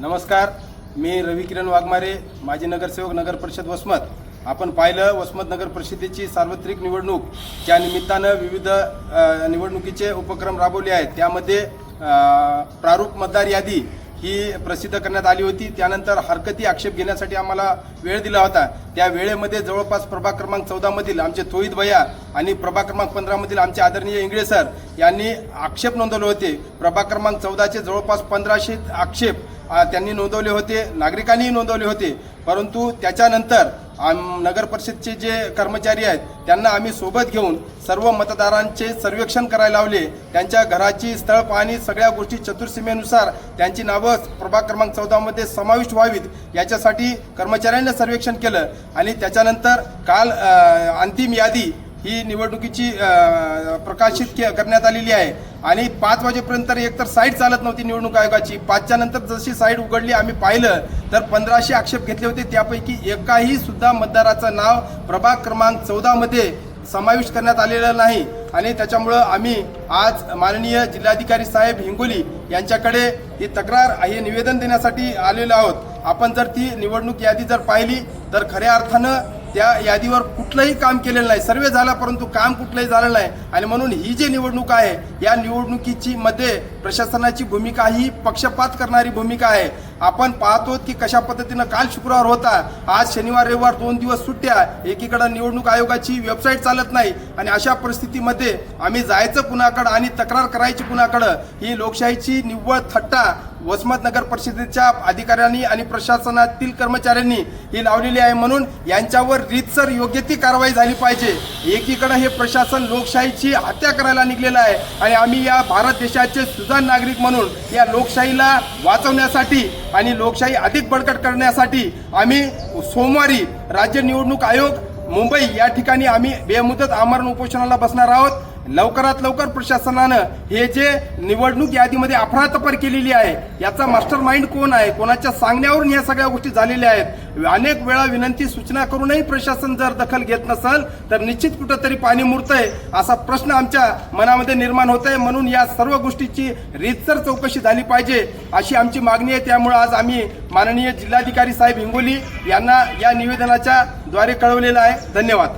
नमस्कार मी रवी किरण वाघमारे माजी नगरसेवक नगर परिषद वसमत. आपण पाहिलं वसमत नगर परिषदेची सार्वत्रिक निवडणूक त्या निमित्तानं विविध निवडणुकीचे उपक्रम राबवले आहेत. त्यामध्ये प्रारूप मतदार यादी ही प्रसिद्ध करण्यात आली होती. त्यानंतर हरकती आक्षेप घेण्यासाठी आम्हाला वेळ दिला होता. त्या वेळेमध्ये जवळपास प्रभाग क्रमांक चौदामधील आमचे थोईत भैया आणि प्रभाग क्रमांक पंधरामधील आमचे आदरणीय इंगळे सर यांनी आक्षेप नोंदवले होते. प्रभाग क्रमांक चौदाचे जवळपास पंधराशे आक्षेप त्यांनी नोंदवले होते नागरिकांनीही नोंदवले होते. परंतु त्याच्यानंतर आम नगर परिषदचे जे कर्मचारी आहेत त्यांना आम्ही सोबत घेऊन सर्व मतदारांचे सर्वेक्षण करायला लावले. त्यांच्या घराची स्थळ पाहणी सगळ्या गोष्टी चतुर्सीमेनुसार त्यांची नावं प्रभाग क्रमांक चौदामध्ये समाविष्ट व्हावीत. याच्यासाठी कर्मचाऱ्यांनी सर्वेक्षण केलं. आणि त्याच्यानंतर काल अंतिम यादी ही निवडणुकीची प्रकाशित के- करण्यात आलेली आहे. आणि पाच वाजेपर्यंत तर एकतर साईट चालत नव्हती निवडणूक आयोगाची. पाचच्या नंतर जशी साईट उघडली आम्ही पाहिलं तर पंधराशे आक्षेप घेतले होते. त्यापैकी एकाही सुद्धा मतदाराचं नाव प्रभाग क्रमांक चौदामध्ये समाविष्ट करण्यात आलेलं नाही. आणि त्याच्यामुळं आम्ही आज माननीय जिल्हाधिकारी साहेब हिंगोली यांच्याकडे ही तक्रार हे निवेदन देण्यासाठी आलेलो आहोत. आपण जर ती निवडणूक यादी जर पाहिली तर खऱ्या अर्थानं त्या यादीवर कुठलंही काम केलेलं नाही. सर्वे झाला परंतु काम कुठलंही झालं नाही. आणि म्हणून ही जी निवडणूक आहे या निवडणुकीची मध्ये प्रशासनाची भूमिका ही पक्षपात करणारी भूमिका आहे. आपण पाहतो की कशा पद्धतीनं काल शुक्रवार होता. आज शनिवार रविवार दोन दिवस सुट्ट्या. एकीकडे निवडणूक आयोगाची वेबसाईट चालत नाही. आणि अशा परिस्थितीमध्ये आम्ही जायचं कुणाकडं आणि तक्रार करायची कुणाकडं ही लोकशाहीची निव्वळ थट्टा वसमत नगर परिषदेच्या अधिकाऱ्यांनी आणि प्रशासनातील कर्मचाऱ्यांनी ही लावलेली आहे. म्हणून यांच्यावर रीतसर योग्य ती कारवाई झाली पाहिजे. एकीकडे हे प्रशासन लोकशाहीची हत्या करायला निघलेलं आहे. आणि आम्ही या भारत देशाचे सुजाण नागरिक म्हणून या लोकशाहीला वाचवण्यासाठी आणि लोकशाही अधिक बळकट करण्यासाठी आम्ही सोमवारी राज्य निवडणूक आयोग मुंबई या ठिकाणी आम्ही बेमुदत आमरण उपोषणाला बसणार आहोत. लवकरात लवकर प्रशासनानं हे जे निवडणूक यादीमध्ये अफरातफर केलेली आहे याचा मास्टर माइंड कोण आहे कोणाच्या सांगण्यावरून ह्या सगळ्या गोष्टी झालेल्या आहेत अनेक वेळा विनंती सूचना करूनही प्रशासन जर दखल घेत नसेल तर निश्चित कुठंतरी पाणी मुरतंय असा प्रश्न आमच्या मनामध्ये निर्माण होत आहे म्हणून या सर्व गोष्टीची रीतसर चौकशी झाली पाहिजे अशी आमची मागणी आहे. त्यामुळे आज आम्ही माननीय जिल्हाधिकारी साहेब हिंगोली यांना या निवेदनाच्या द्वारे कळवलेलं आहे. धन्यवाद.